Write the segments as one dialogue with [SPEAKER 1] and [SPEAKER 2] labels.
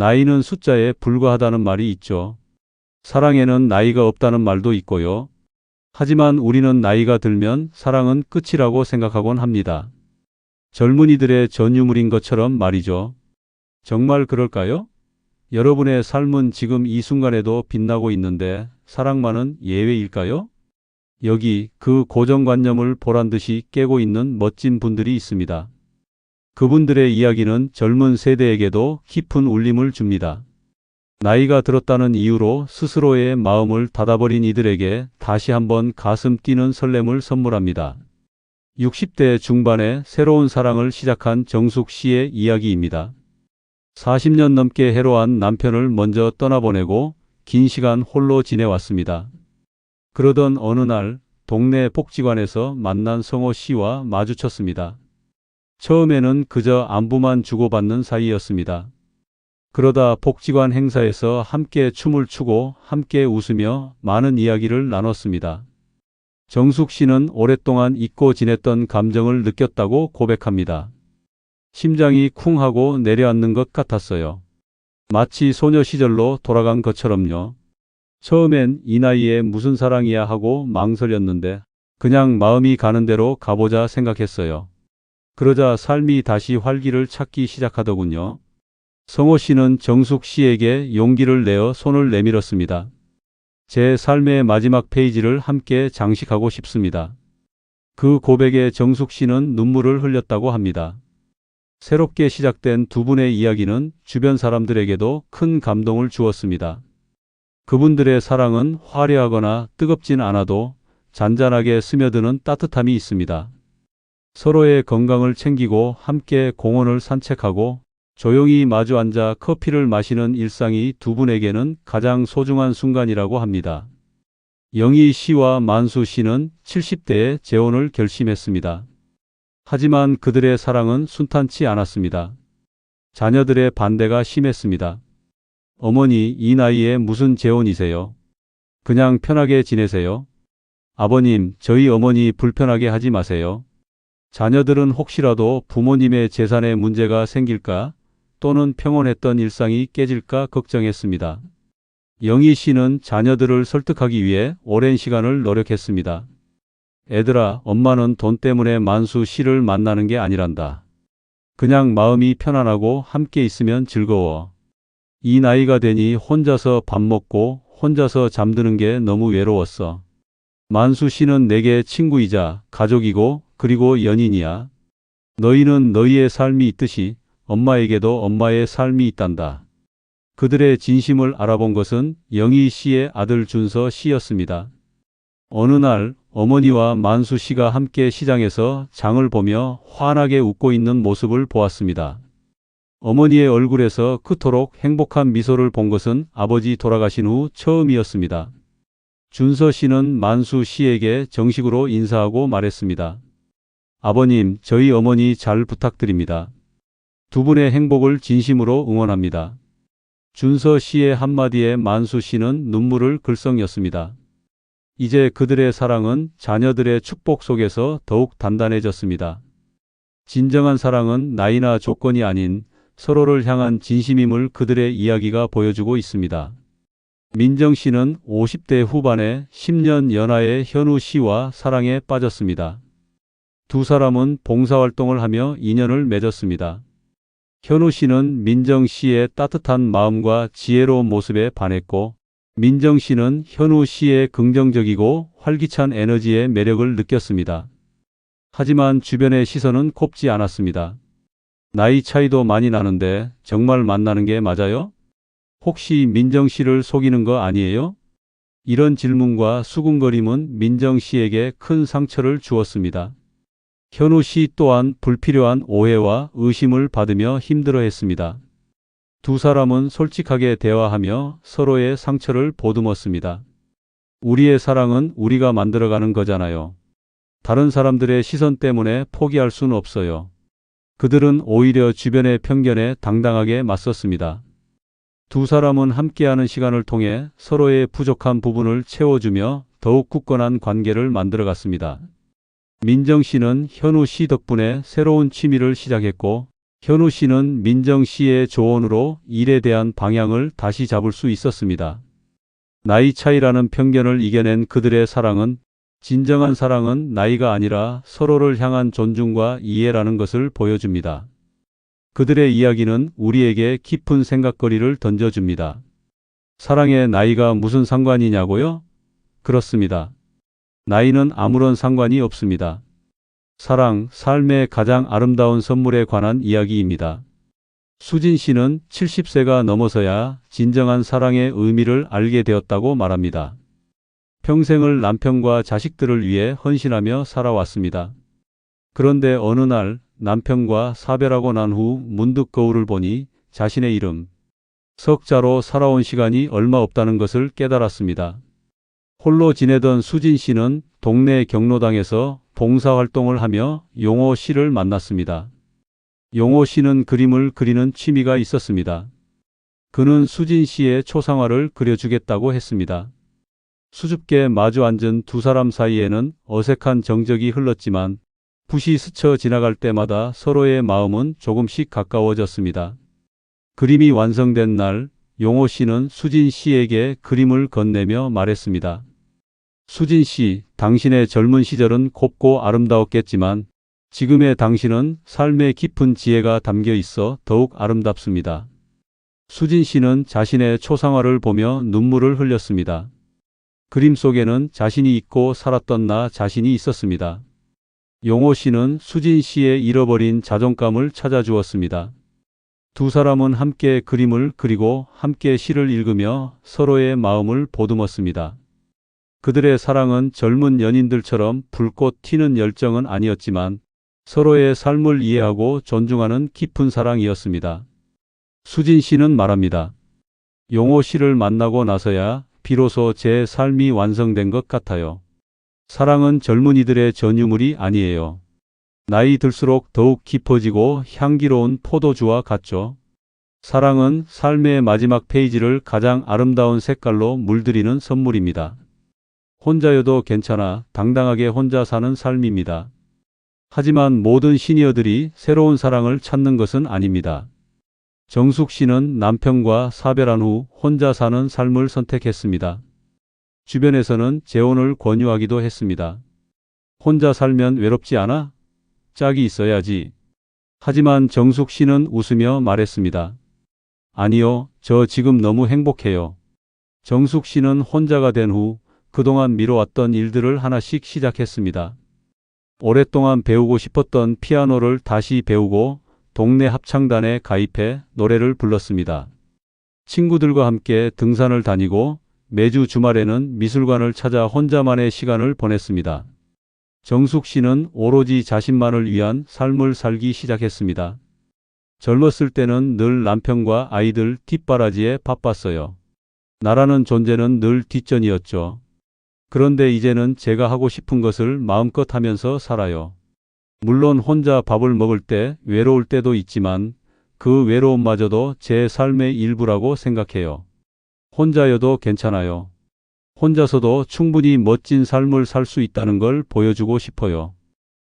[SPEAKER 1] 나이는 숫자에 불과하다는 말이 있죠. 사랑에는 나이가 없다는 말도 있고요. 하지만 우리는 나이가 들면 사랑은 끝이라고 생각하곤 합니다. 젊은이들의 전유물인 것처럼 말이죠. 정말 그럴까요? 여러분의 삶은 지금 이 순간에도 빛나고 있는데 사랑만은 예외일까요? 여기 그 고정관념을 보란 듯이 깨고 있는 멋진 분들이 있습니다. 그분들의 이야기는 젊은 세대에게도 깊은 울림을 줍니다. 나이가 들었다는 이유로 스스로의 마음을 닫아버린 이들에게 다시 한번 가슴 뛰는 설렘을 선물합니다. 60대 중반에 새로운 사랑을 시작한 정숙 씨의 이야기입니다. 40년 넘게 해로한 남편을 먼저 떠나보내고 긴 시간 홀로 지내왔습니다. 그러던 어느 날 동네 복지관에서 만난 성호 씨와 마주쳤습니다. 처음에는 그저 안부만 주고받는 사이였습니다. 그러다 복지관 행사에서 함께 춤을 추고 함께 웃으며 많은 이야기를 나눴습니다. 정숙 씨는 오랫동안 잊고 지냈던 감정을 느꼈다고 고백합니다. 심장이 쿵 하고 내려앉는 것 같았어요. 마치 소녀 시절로 돌아간 것처럼요. 처음엔 이 나이에 무슨 사랑이야 하고 망설였는데 그냥 마음이 가는 대로 가보자 생각했어요. 그러자 삶이 다시 활기를 찾기 시작하더군요. 성호 씨는 정숙 씨에게 용기를 내어 손을 내밀었습니다. 제 삶의 마지막 페이지를 함께 장식하고 싶습니다. 그 고백에 정숙 씨는 눈물을 흘렸다고 합니다. 새롭게 시작된 두 분의 이야기는 주변 사람들에게도 큰 감동을 주었습니다. 그분들의 사랑은 화려하거나 뜨겁진 않아도 잔잔하게 스며드는 따뜻함이 있습니다. 서로의 건강을 챙기고 함께 공원을 산책하고 조용히 마주 앉아 커피를 마시는 일상이 두 분에게는 가장 소중한 순간이라고 합니다. 영희 씨와 만수 씨는 70대에 재혼을 결심했습니다. 하지만 그들의 사랑은 순탄치 않았습니다. 자녀들의 반대가 심했습니다. 어머니, 이 나이에 무슨 재혼이세요? 그냥 편하게 지내세요. 아버님, 저희 어머니 불편하게 하지 마세요. 자녀들은 혹시라도 부모님의 재산에 문제가 생길까 또는 평온했던 일상이 깨질까 걱정했습니다. 영희 씨는 자녀들을 설득하기 위해 오랜 시간을 노력했습니다. 애들아, 엄마는 돈 때문에 만수 씨를 만나는 게 아니란다. 그냥 마음이 편안하고 함께 있으면 즐거워. 이 나이가 되니 혼자서 밥 먹고 혼자서 잠드는 게 너무 외로웠어. 만수 씨는 내게 친구이자 가족이고 그리고 연인이야. 너희는 너희의 삶이 있듯이 엄마에게도 엄마의 삶이 있단다. 그들의 진심을 알아본 것은 영희 씨의 아들 준서 씨였습니다. 어느 날 어머니와 만수 씨가 함께 시장에서 장을 보며 환하게 웃고 있는 모습을 보았습니다. 어머니의 얼굴에서 그토록 행복한 미소를 본 것은 아버지 돌아가신 후 처음이었습니다. 준서 씨는 만수 씨에게 정식으로 인사하고 말했습니다. 아버님, 저희 어머니 잘 부탁드립니다. 두 분의 행복을 진심으로 응원합니다. 준서 씨의 한마디에 만수 씨는 눈물을 글썽였습니다. 이제 그들의 사랑은 자녀들의 축복 속에서 더욱 단단해졌습니다. 진정한 사랑은 나이나 조건이 아닌 서로를 향한 진심임을 그들의 이야기가 보여주고 있습니다. 민정 씨는 50대 후반에 10년 연하의 현우 씨와 사랑에 빠졌습니다. 두 사람은 봉사활동을 하며 인연을 맺었습니다. 현우 씨는 민정 씨의 따뜻한 마음과 지혜로운 모습에 반했고, 민정 씨는 현우 씨의 긍정적이고 활기찬 에너지의 매력을 느꼈습니다. 하지만 주변의 시선은 곱지 않았습니다. 나이 차이도 많이 나는데 정말 만나는 게 맞아요? 혹시 민정 씨를 속이는 거 아니에요? 이런 질문과 수군거림은 민정 씨에게 큰 상처를 주었습니다. 현우 씨 또한 불필요한 오해와 의심을 받으며 힘들어했습니다. 두 사람은 솔직하게 대화하며 서로의 상처를 보듬었습니다. 우리의 사랑은 우리가 만들어가는 거잖아요. 다른 사람들의 시선 때문에 포기할 수는 없어요. 그들은 오히려 주변의 편견에 당당하게 맞섰습니다. 두 사람은 함께하는 시간을 통해 서로의 부족한 부분을 채워주며 더욱 굳건한 관계를 만들어갔습니다. 민정 씨는 현우 씨 덕분에 새로운 취미를 시작했고 현우 씨는 민정 씨의 조언으로 일에 대한 방향을 다시 잡을 수 있었습니다. 나이 차이라는 편견을 이겨낸 그들의 사랑은 진정한 사랑은 나이가 아니라 서로를 향한 존중과 이해라는 것을 보여줍니다. 그들의 이야기는 우리에게 깊은 생각거리를 던져줍니다. 사랑에 나이가 무슨 상관이냐고요? 그렇습니다. 나이는 아무런 상관이 없습니다. 사랑, 삶의 가장 아름다운 선물에 관한 이야기입니다. 수진 씨는 70세가 넘어서야 진정한 사랑의 의미를 알게 되었다고 말합니다. 평생을 남편과 자식들을 위해 헌신하며 살아왔습니다. 그런데 어느 날 남편과 사별하고 난 후 문득 거울을 보니 자신의 이름, 석자로 살아온 시간이 얼마 없다는 것을 깨달았습니다. 홀로 지내던 수진 씨는 동네 경로당에서 봉사활동을 하며 용호 씨를 만났습니다. 용호 씨는 그림을 그리는 취미가 있었습니다. 그는 수진 씨의 초상화를 그려주겠다고 했습니다. 수줍게 마주 앉은 두 사람 사이에는 어색한 정적이 흘렀지만 붓이 스쳐 지나갈 때마다 서로의 마음은 조금씩 가까워졌습니다. 그림이 완성된 날 용호 씨는 수진 씨에게 그림을 건네며 말했습니다. 수진 씨, 당신의 젊은 시절은 곱고 아름다웠겠지만 지금의 당신은 삶의 깊은 지혜가 담겨 있어 더욱 아름답습니다. 수진 씨는 자신의 초상화를 보며 눈물을 흘렸습니다. 그림 속에는 자신이 잊고 살았던 나 자신이 있었습니다. 용호 씨는 수진 씨의 잃어버린 자존감을 찾아주었습니다. 두 사람은 함께 그림을 그리고 함께 시를 읽으며 서로의 마음을 보듬었습니다. 그들의 사랑은 젊은 연인들처럼 불꽃 튀는 열정은 아니었지만 서로의 삶을 이해하고 존중하는 깊은 사랑이었습니다. 수진 씨는 말합니다. 용호 씨를 만나고 나서야 비로소 제 삶이 완성된 것 같아요. 사랑은 젊은이들의 전유물이 아니에요. 나이 들수록 더욱 깊어지고 향기로운 포도주와 같죠. 사랑은 삶의 마지막 페이지를 가장 아름다운 색깔로 물들이는 선물입니다. 혼자여도 괜찮아 당당하게 혼자 사는 삶입니다. 하지만 모든 시니어들이 새로운 사랑을 찾는 것은 아닙니다. 정숙 씨는 남편과 사별한 후 혼자 사는 삶을 선택했습니다. 주변에서는 재혼을 권유하기도 했습니다. 혼자 살면 외롭지 않아? 짝이 있어야지. 하지만 정숙 씨는 웃으며 말했습니다. 아니요, 저 지금 너무 행복해요. 정숙 씨는 혼자가 된 후 그동안 미뤄왔던 일들을 하나씩 시작했습니다. 오랫동안 배우고 싶었던 피아노를 다시 배우고 동네 합창단에 가입해 노래를 불렀습니다. 친구들과 함께 등산을 다니고 매주 주말에는 미술관을 찾아 혼자만의 시간을 보냈습니다. 정숙 씨는 오로지 자신만을 위한 삶을 살기 시작했습니다. 젊었을 때는 늘 남편과 아이들 뒷바라지에 바빴어요. 나라는 존재는 늘 뒷전이었죠. 그런데 이제는 제가 하고 싶은 것을 마음껏 하면서 살아요. 물론 혼자 밥을 먹을 때 외로울 때도 있지만 그 외로움마저도 제 삶의 일부라고 생각해요. 혼자여도 괜찮아요. 혼자서도 충분히 멋진 삶을 살 수 있다는 걸 보여주고 싶어요.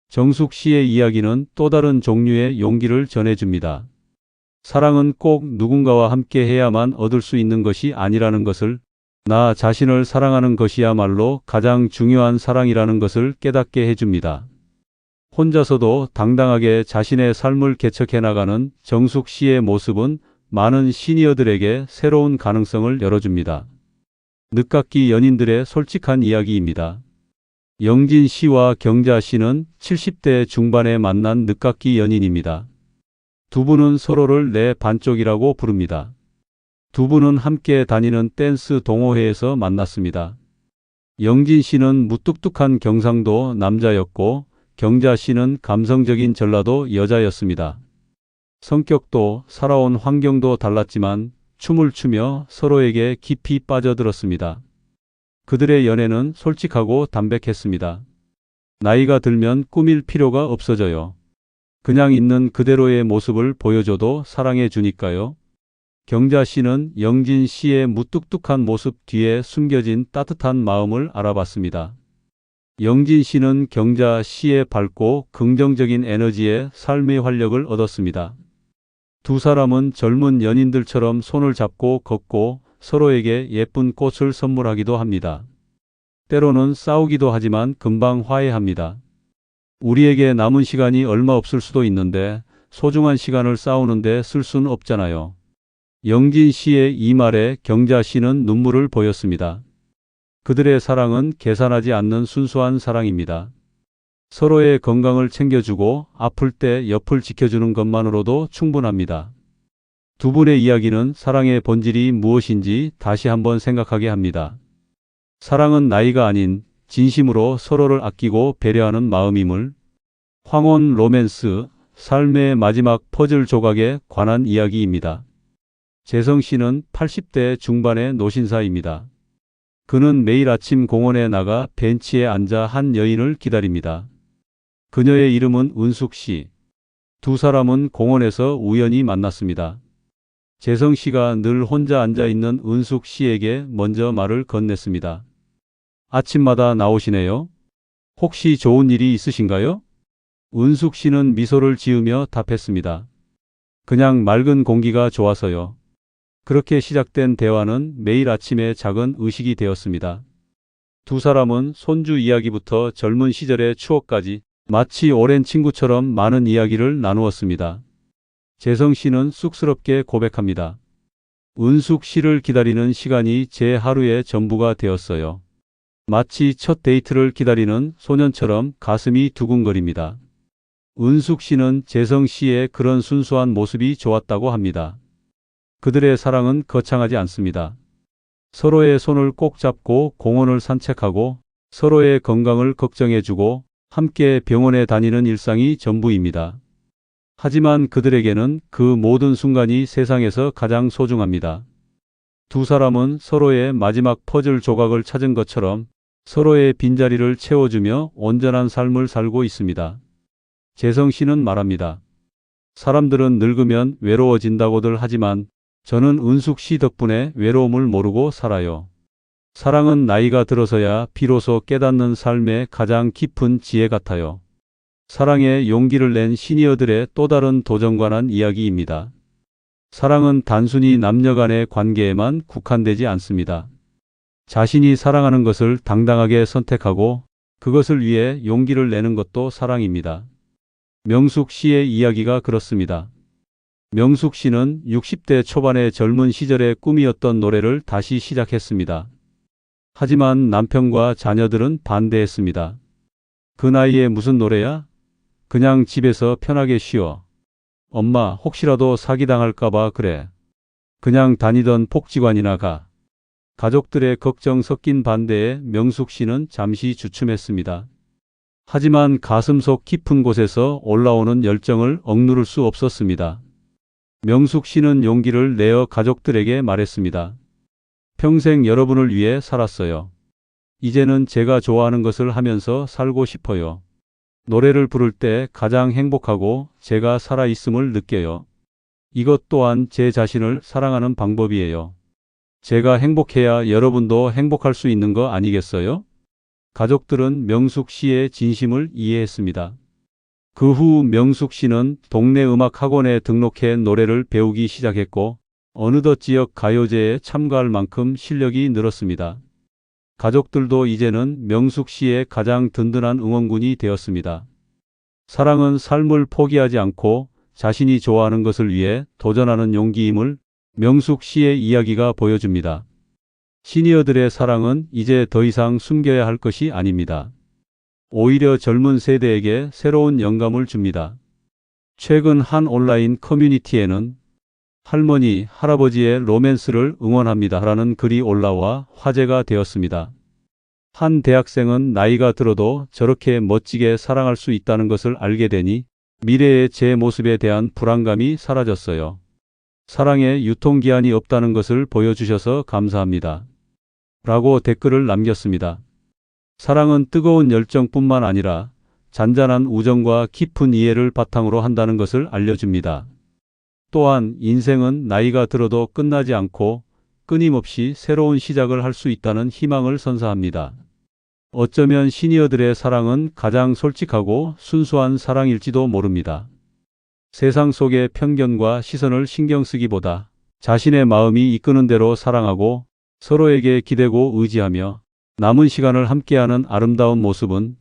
[SPEAKER 1] 정숙 씨의 이야기는 또 다른 종류의 용기를 전해줍니다. 사랑은 꼭 누군가와 함께 해야만 얻을 수 있는 것이 아니라는 것을 나 자신을 사랑하는 것이야말로 가장 중요한 사랑이라는 것을 깨닫게 해줍니다. 혼자서도 당당하게 자신의 삶을 개척해 나가는 정숙 씨의 모습은 많은 시니어들에게 새로운 가능성을 열어줍니다. 늦깎이 연인들의 솔직한 이야기입니다. 영진 씨와 경자 씨는 70대 중반에 만난 늦깎이 연인입니다. 두 분은 서로를 내 반쪽이라고 부릅니다. 두 분은 함께 다니는 댄스 동호회에서 만났습니다. 영진 씨는 무뚝뚝한 경상도 남자였고 경자 씨는 감성적인 전라도 여자였습니다. 성격도 살아온 환경도 달랐지만 춤을 추며 서로에게 깊이 빠져들었습니다. 그들의 연애는 솔직하고 담백했습니다. 나이가 들면 꾸밀 필요가 없어져요. 그냥 있는 그대로의 모습을 보여줘도 사랑해 주니까요. 경자 씨는 영진 씨의 무뚝뚝한 모습 뒤에 숨겨진 따뜻한 마음을 알아봤습니다. 영진 씨는 경자 씨의 밝고 긍정적인 에너지에 삶의 활력을 얻었습니다. 두 사람은 젊은 연인들처럼 손을 잡고 걷고 서로에게 예쁜 꽃을 선물하기도 합니다. 때로는 싸우기도 하지만 금방 화해합니다. 우리에게 남은 시간이 얼마 없을 수도 있는데 소중한 시간을 싸우는데 쓸 수는 없잖아요. 영진 씨의 이 말에 경자 씨는 눈물을 보였습니다. 그들의 사랑은 계산하지 않는 순수한 사랑입니다. 서로의 건강을 챙겨주고 아플 때 옆을 지켜주는 것만으로도 충분합니다. 두 분의 이야기는 사랑의 본질이 무엇인지 다시 한번 생각하게 합니다. 사랑은 나이가 아닌 진심으로 서로를 아끼고 배려하는 마음임을 황혼 로맨스 삶의 마지막 퍼즐 조각에 관한 이야기입니다. 재성 씨는 80대 중반의 노신사입니다. 그는 매일 아침 공원에 나가 벤치에 앉아 한 여인을 기다립니다. 그녀의 이름은 은숙 씨. 두 사람은 공원에서 우연히 만났습니다. 재성 씨가 늘 혼자 앉아 있는 은숙 씨에게 먼저 말을 건넸습니다. 아침마다 나오시네요? 혹시 좋은 일이 있으신가요? 은숙 씨는 미소를 지으며 답했습니다. 그냥 맑은 공기가 좋아서요. 그렇게 시작된 대화는 매일 아침에 작은 의식이 되었습니다. 두 사람은 손주 이야기부터 젊은 시절의 추억까지 마치 오랜 친구처럼 많은 이야기를 나누었습니다. 재성 씨는 쑥스럽게 고백합니다. 은숙 씨를 기다리는 시간이 제 하루의 전부가 되었어요. 마치 첫 데이트를 기다리는 소년처럼 가슴이 두근거립니다. 은숙 씨는 재성 씨의 그런 순수한 모습이 좋았다고 합니다. 그들의 사랑은 거창하지 않습니다. 서로의 손을 꼭 잡고 공원을 산책하고 서로의 건강을 걱정해주고 함께 병원에 다니는 일상이 전부입니다. 하지만 그들에게는 그 모든 순간이 세상에서 가장 소중합니다. 두 사람은 서로의 마지막 퍼즐 조각을 찾은 것처럼 서로의 빈자리를 채워주며 온전한 삶을 살고 있습니다. 재성 씨는 말합니다. 사람들은 늙으면 외로워진다고들 하지만 저는 은숙 씨 덕분에 외로움을 모르고 살아요. 사랑은 나이가 들어서야 비로소 깨닫는 삶의 가장 깊은 지혜 같아요. 사랑에 용기를 낸 시니어들의 또 다른 도전 관한 이야기입니다. 사랑은 단순히 남녀 간의 관계에만 국한되지 않습니다. 자신이 사랑하는 것을 당당하게 선택하고 그것을 위해 용기를 내는 것도 사랑입니다. 명숙 씨의 이야기가 그렇습니다. 명숙 씨는 60대 초반의 젊은 시절의 꿈이었던 노래를 다시 시작했습니다. 하지만 남편과 자녀들은 반대했습니다. 그 나이에 무슨 노래야? 그냥 집에서 편하게 쉬어. 엄마 혹시라도 사기당할까봐 그래. 그냥 다니던 복지관이나 가. 가족들의 걱정 섞인 반대에 명숙 씨는 잠시 주춤했습니다. 하지만 가슴 속 깊은 곳에서 올라오는 열정을 억누를 수 없었습니다. 명숙 씨는 용기를 내어 가족들에게 말했습니다. 평생 여러분을 위해 살았어요. 이제는 제가 좋아하는 것을 하면서 살고 싶어요. 노래를 부를 때 가장 행복하고 제가 살아있음을 느껴요. 이것 또한 제 자신을 사랑하는 방법이에요. 제가 행복해야 여러분도 행복할 수 있는 거 아니겠어요? 가족들은 명숙 씨의 진심을 이해했습니다. 그 후 명숙 씨는 동네 음악 학원에 등록해 노래를 배우기 시작했고 어느덧 지역 가요제에 참가할 만큼 실력이 늘었습니다. 가족들도 이제는 명숙 씨의 가장 든든한 응원군이 되었습니다. 사랑은 삶을 포기하지 않고 자신이 좋아하는 것을 위해 도전하는 용기임을 명숙 씨의 이야기가 보여줍니다. 시니어들의 사랑은 이제 더 이상 숨겨야 할 것이 아닙니다. 오히려 젊은 세대에게 새로운 영감을 줍니다. 최근 한 온라인 커뮤니티에는 할머니, 할아버지의 로맨스를 응원합니다. 라는 글이 올라와 화제가 되었습니다. 한 대학생은 나이가 들어도 저렇게 멋지게 사랑할 수 있다는 것을 알게 되니 미래의 제 모습에 대한 불안감이 사라졌어요. 사랑에 유통기한이 없다는 것을 보여주셔서 감사합니다. 라고 댓글을 남겼습니다. 사랑은 뜨거운 열정뿐만 아니라 잔잔한 우정과 깊은 이해를 바탕으로 한다는 것을 알려줍니다. 또한 인생은 나이가 들어도 끝나지 않고 끊임없이 새로운 시작을 할 수 있다는 희망을 선사합니다. 어쩌면 시니어들의 사랑은 가장 솔직하고 순수한 사랑일지도 모릅니다. 세상 속의 편견과 시선을 신경 쓰기보다 자신의 마음이 이끄는 대로 사랑하고 서로에게 기대고 의지하며 남은 시간을 함께하는 아름다운 모습은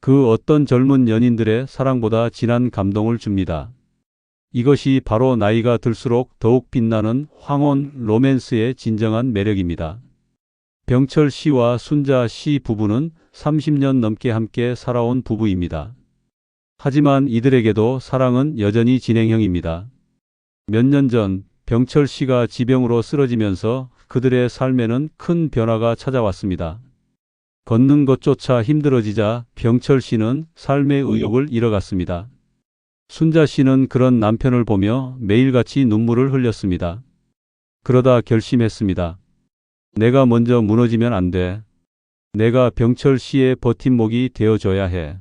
[SPEAKER 1] 그 어떤 젊은 연인들의 사랑보다 진한 감동을 줍니다. 이것이 바로 나이가 들수록 더욱 빛나는 황혼 로맨스의 진정한 매력입니다. 병철 씨와 순자 씨 부부는 30년 넘게 함께 살아온 부부입니다. 하지만 이들에게도 사랑은 여전히 진행형입니다. 몇 년 전 병철 씨가 지병으로 쓰러지면서 그들의 삶에는 큰 변화가 찾아왔습니다. 걷는 것조차 힘들어지자 병철 씨는 삶의 의욕을 잃어갔습니다. 순자 씨는 그런 남편을 보며 매일같이 눈물을 흘렸습니다. 그러다 결심했습니다. 내가 먼저 무너지면 안 돼. 내가 병철 씨의 버팀목이 되어줘야 해.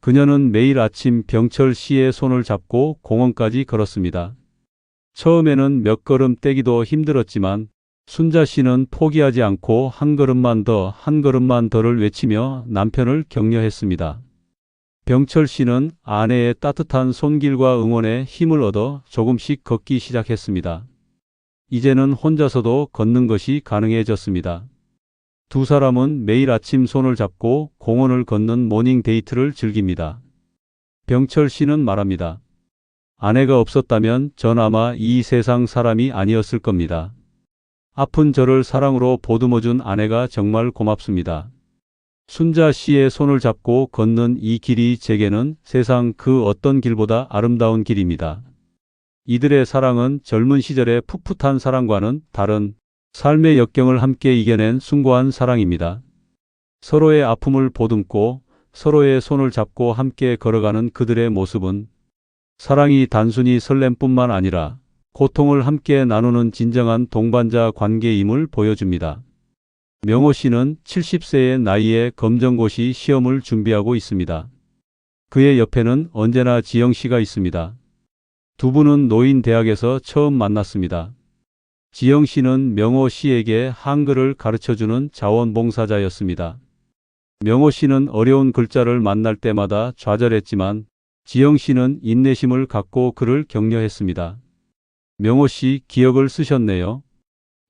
[SPEAKER 1] 그녀는 매일 아침 병철 씨의 손을 잡고 공원까지 걸었습니다. 처음에는 몇 걸음 떼기도 힘들었지만 순자 씨는 포기하지 않고 한 걸음만 더, 한 걸음만 더를 외치며 남편을 격려했습니다. 병철 씨는 아내의 따뜻한 손길과 응원에 힘을 얻어 조금씩 걷기 시작했습니다. 이제는 혼자서도 걷는 것이 가능해졌습니다. 두 사람은 매일 아침 손을 잡고 공원을 걷는 모닝 데이트를 즐깁니다. 병철 씨는 말합니다. 아내가 없었다면 전 아마 이 세상 사람이 아니었을 겁니다. 아픈 저를 사랑으로 보듬어준 아내가 정말 고맙습니다. 순자 씨의 손을 잡고 걷는 이 길이 제게는 세상 그 어떤 길보다 아름다운 길입니다. 이들의 사랑은 젊은 시절의 풋풋한 사랑과는 다른 삶의 역경을 함께 이겨낸 숭고한 사랑입니다. 서로의 아픔을 보듬고 서로의 손을 잡고 함께 걸어가는 그들의 모습은 사랑이 단순히 설렘뿐만 아니라 고통을 함께 나누는 진정한 동반자 관계임을 보여줍니다. 명호 씨는 70세의 나이에 검정고시 시험을 준비하고 있습니다. 그의 옆에는 언제나 지영 씨가 있습니다. 두 분은 노인 대학에서 처음 만났습니다. 지영 씨는 명호 씨에게 한글을 가르쳐주는 자원봉사자였습니다. 명호 씨는 어려운 글자를 만날 때마다 좌절했지만 지영 씨는 인내심을 갖고 그를 격려했습니다. 명호 씨 기억을 쓰셨네요.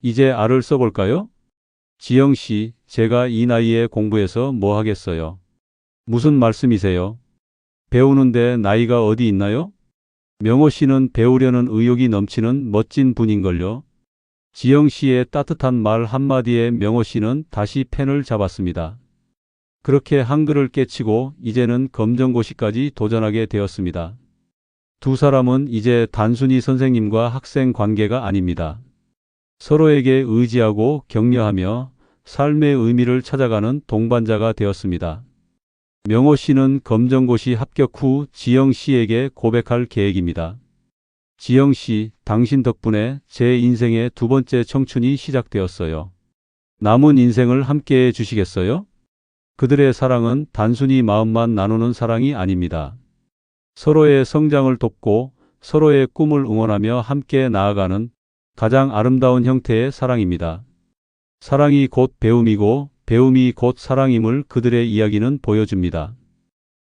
[SPEAKER 1] 이제 알을 써볼까요? 지영 씨, 제가 이 나이에 공부해서 뭐 하겠어요? 무슨 말씀이세요? 배우는데 나이가 어디 있나요? 명호 씨는 배우려는 의욕이 넘치는 멋진 분인걸요. 지영 씨의 따뜻한 말 한마디에 명호 씨는 다시 펜을 잡았습니다. 그렇게 한글을 깨치고 이제는 검정고시까지 도전하게 되었습니다. 두 사람은 이제 단순히 선생님과 학생 관계가 아닙니다. 서로에게 의지하고 격려하며 삶의 의미를 찾아가는 동반자가 되었습니다. 명호 씨는 검정고시 합격 후 지영 씨에게 고백할 계획입니다. 지영 씨, 당신 덕분에 제 인생의 두 번째 청춘이 시작되었어요. 남은 인생을 함께 해 주시겠어요? 그들의 사랑은 단순히 마음만 나누는 사랑이 아닙니다. 서로의 성장을 돕고 서로의 꿈을 응원하며 함께 나아가는 가장 아름다운 형태의 사랑입니다. 사랑이 곧 배움이고 배움이 곧 사랑임을 그들의 이야기는 보여줍니다.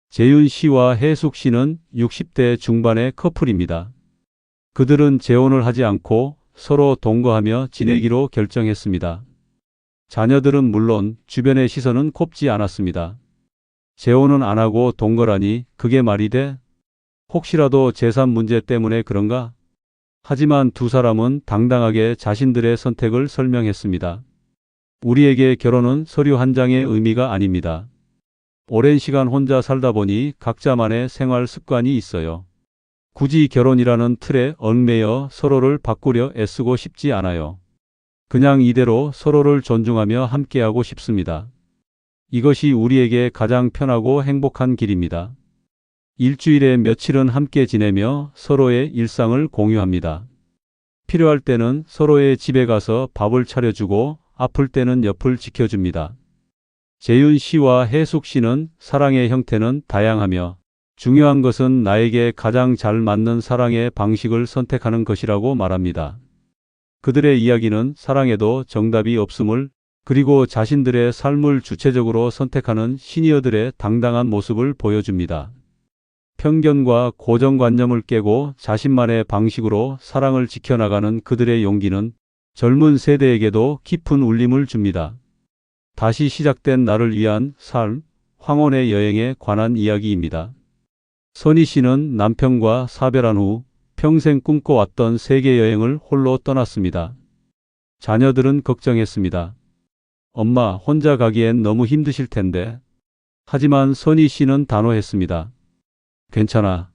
[SPEAKER 1] 재윤 씨와 해숙 씨는 60대 중반의 커플입니다. 그들은 재혼을 하지 않고 서로 동거하며 지내기로 결정했습니다. 자녀들은 물론 주변의 시선은 곱지 않았습니다. 재혼은 안 하고 동거라니 그게 말이 돼? 혹시라도 재산 문제 때문에 그런가? 하지만 두 사람은 당당하게 자신들의 선택을 설명했습니다. 우리에게 결혼은 서류 한 장의 의미가 아닙니다. 오랜 시간 혼자 살다 보니 각자만의 생활 습관이 있어요. 굳이 결혼이라는 틀에 얽매여 서로를 바꾸려 애쓰고 싶지 않아요. 그냥 이대로 서로를 존중하며 함께하고 싶습니다. 이것이 우리에게 가장 편하고 행복한 길입니다. 일주일에 며칠은 함께 지내며 서로의 일상을 공유합니다. 필요할 때는 서로의 집에 가서 밥을 차려주고 아플 때는 옆을 지켜줍니다. 재윤 씨와 해숙 씨는 사랑의 형태는 다양하며 중요한 것은 나에게 가장 잘 맞는 사랑의 방식을 선택하는 것이라고 말합니다. 그들의 이야기는 사랑에도 정답이 없음을 그리고 자신들의 삶을 주체적으로 선택하는 시니어들의 당당한 모습을 보여줍니다. 편견과 고정관념을 깨고 자신만의 방식으로 사랑을 지켜나가는 그들의 용기는 젊은 세대에게도 깊은 울림을 줍니다. 다시 시작된 나를 위한 삶, 황혼의 여행에 관한 이야기입니다. 선희 씨는 남편과 사별한 후 평생 꿈꿔왔던 세계 여행을 홀로 떠났습니다. 자녀들은 걱정했습니다. 엄마 혼자 가기엔 너무 힘드실 텐데. 하지만 선희 씨는 단호했습니다. 괜찮아.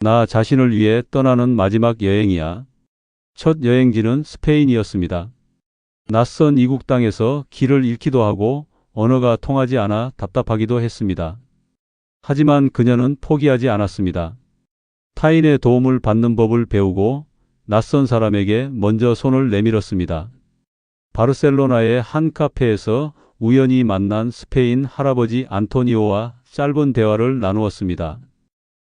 [SPEAKER 1] 나 자신을 위해 떠나는 마지막 여행이야. 첫 여행지는 스페인이었습니다. 낯선 이국 땅에서 길을 잃기도 하고 언어가 통하지 않아 답답하기도 했습니다. 하지만 그녀는 포기하지 않았습니다. 타인의 도움을 받는 법을 배우고 낯선 사람에게 먼저 손을 내밀었습니다. 바르셀로나의 한 카페에서 우연히 만난 스페인 할아버지 안토니오와 짧은 대화를 나누었습니다.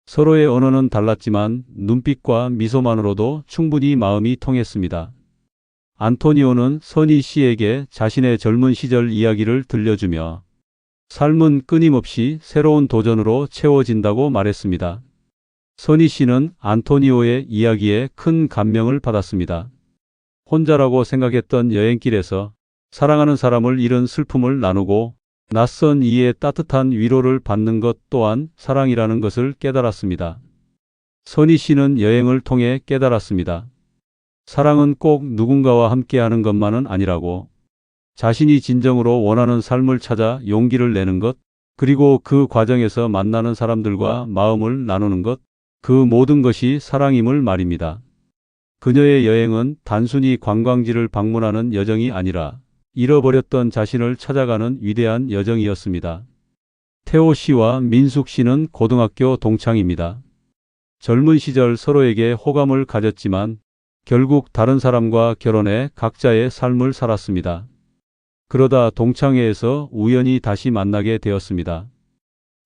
[SPEAKER 1] 서로의 언어는 달랐지만 눈빛과 미소만으로도 충분히 마음이 통했습니다. 안토니오는 선희 씨에게 자신의 젊은 시절 이야기를 들려주며 삶은 끊임없이 새로운 도전으로 채워진다고 말했습니다. 선희 씨는 안토니오의 이야기에 큰 감명을 받았습니다. 혼자라고 생각했던 여행길에서 사랑하는 사람을 잃은 슬픔을 나누고 낯선 이의 따뜻한 위로를 받는 것 또한 사랑이라는 것을 깨달았습니다. 선희 씨는 여행을 통해 깨달았습니다. 사랑은 꼭 누군가와 함께하는 것만은 아니라고 자신이 진정으로 원하는 삶을 찾아 용기를 내는 것, 그리고 그 과정에서 만나는 사람들과 마음을 나누는 것, 그 모든 것이 사랑임을 말입니다. 그녀의 여행은 단순히 관광지를 방문하는 여정이 아니라 잃어버렸던 자신을 찾아가는 위대한 여정이었습니다. 태호 씨와 민숙 씨는 고등학교 동창입니다. 젊은 시절 서로에게 호감을 가졌지만 결국 다른 사람과 결혼해 각자의 삶을 살았습니다. 그러다 동창회에서 우연히 다시 만나게 되었습니다.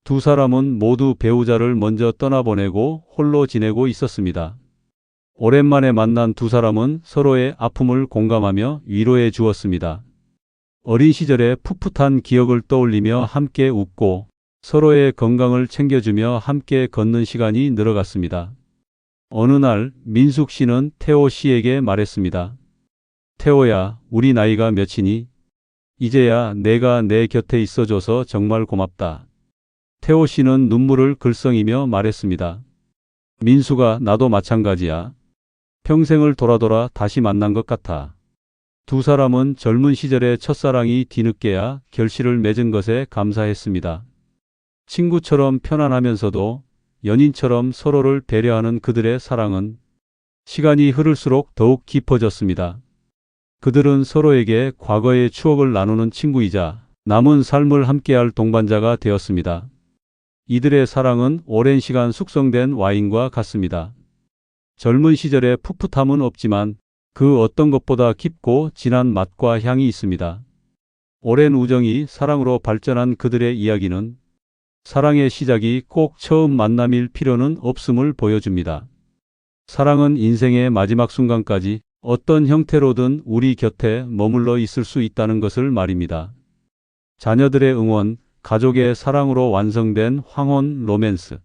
[SPEAKER 1] 두 사람은 모두 배우자를 먼저 떠나보내고 홀로 지내고 있었습니다. 오랜만에 만난 두 사람은 서로의 아픔을 공감하며 위로해 주었습니다. 어린 시절의 풋풋한 기억을 떠올리며 함께 웃고 서로의 건강을 챙겨주며 함께 걷는 시간이 늘어갔습니다. 어느 날 민숙 씨는 태호 씨에게 말했습니다. 태호야, 우리 나이가 몇이니? 이제야 내가 내 곁에 있어줘서 정말 고맙다. 태호 씨는 눈물을 글썽이며 말했습니다. 민수가 나도 마찬가지야. 평생을 돌아 돌아 다시 만난 것 같아. 두 사람은 젊은 시절의 첫사랑이 뒤늦게야 결실을 맺은 것에 감사했습니다. 친구처럼 편안하면서도 연인처럼 서로를 배려하는 그들의 사랑은 시간이 흐를수록 더욱 깊어졌습니다. 그들은 서로에게 과거의 추억을 나누는 친구이자 남은 삶을 함께할 동반자가 되었습니다. 이들의 사랑은 오랜 시간 숙성된 와인과 같습니다. 젊은 시절의 풋풋함은 없지만 그 어떤 것보다 깊고 진한 맛과 향이 있습니다. 오랜 우정이 사랑으로 발전한 그들의 이야기는 사랑의 시작이 꼭 처음 만남일 필요는 없음을 보여줍니다. 사랑은 인생의 마지막 순간까지 어떤 형태로든 우리 곁에 머물러 있을 수 있다는 것을 말입니다. 자녀들의 응원, 가족의 사랑으로 완성된 황혼 로맨스.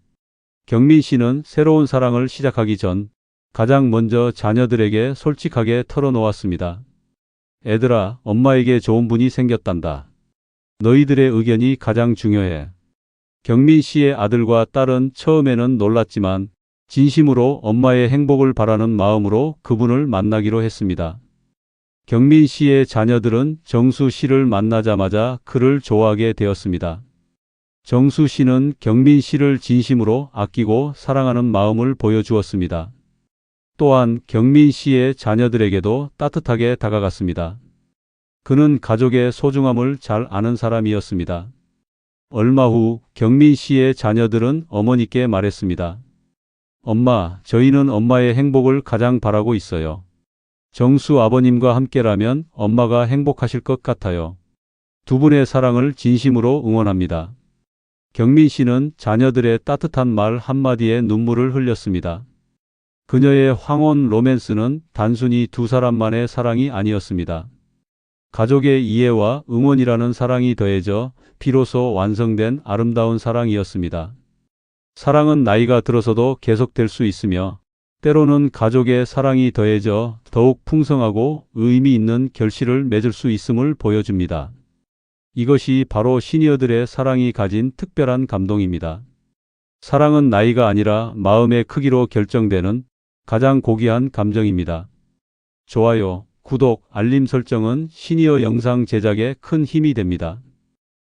[SPEAKER 1] 경민 씨는 새로운 사랑을 시작하기 전 가장 먼저 자녀들에게 솔직하게 털어놓았습니다. 애들아, 엄마에게 좋은 분이 생겼단다. 너희들의 의견이 가장 중요해. 경민 씨의 아들과 딸은 처음에는 놀랐지만 진심으로 엄마의 행복을 바라는 마음으로 그분을 만나기로 했습니다. 경민 씨의 자녀들은 정수 씨를 만나자마자 그를 좋아하게 되었습니다. 정수 씨는 경민 씨를 진심으로 아끼고 사랑하는 마음을 보여주었습니다. 또한 경민 씨의 자녀들에게도 따뜻하게 다가갔습니다. 그는 가족의 소중함을 잘 아는 사람이었습니다. 얼마 후 경민 씨의 자녀들은 어머니께 말했습니다. 엄마, 저희는 엄마의 행복을 가장 바라고 있어요. 정수 아버님과 함께라면 엄마가 행복하실 것 같아요. 두 분의 사랑을 진심으로 응원합니다. 경민 씨는 자녀들의 따뜻한 말 한마디에 눈물을 흘렸습니다. 그녀의 황혼 로맨스는 단순히 두 사람만의 사랑이 아니었습니다. 가족의 이해와 응원이라는 사랑이 더해져 비로소 완성된 아름다운 사랑이었습니다. 사랑은 나이가 들어서도 계속될 수 있으며 때로는 가족의 사랑이 더해져 더욱 풍성하고 의미 있는 결실을 맺을 수 있음을 보여줍니다. 이것이 바로 시니어들의 사랑이 가진 특별한 감동입니다. 사랑은 나이가 아니라 마음의 크기로 결정되는 가장 고귀한 감정입니다. 좋아요, 구독, 알림 설정은 시니어 영상 제작에 큰 힘이 됩니다.